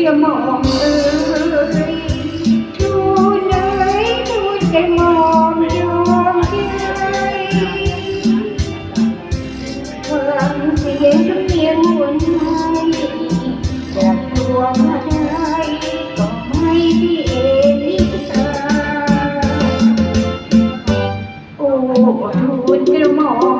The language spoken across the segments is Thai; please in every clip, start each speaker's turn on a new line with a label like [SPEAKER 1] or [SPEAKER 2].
[SPEAKER 1] ีย่มองเอ้ยดูเนยดูแต่มองดวงใจความเสียงก็เพียงวนหายจบกดวงใจก็ไม่ที่เอ็นิตาโอ้ดูแต่มอง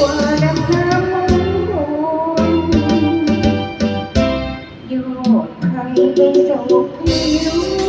[SPEAKER 1] Thank you.